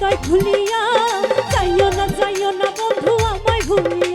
জায়গায় ভুলিয়া যাইও না যাইও না বন্ধু আমায় ভুলিয়া।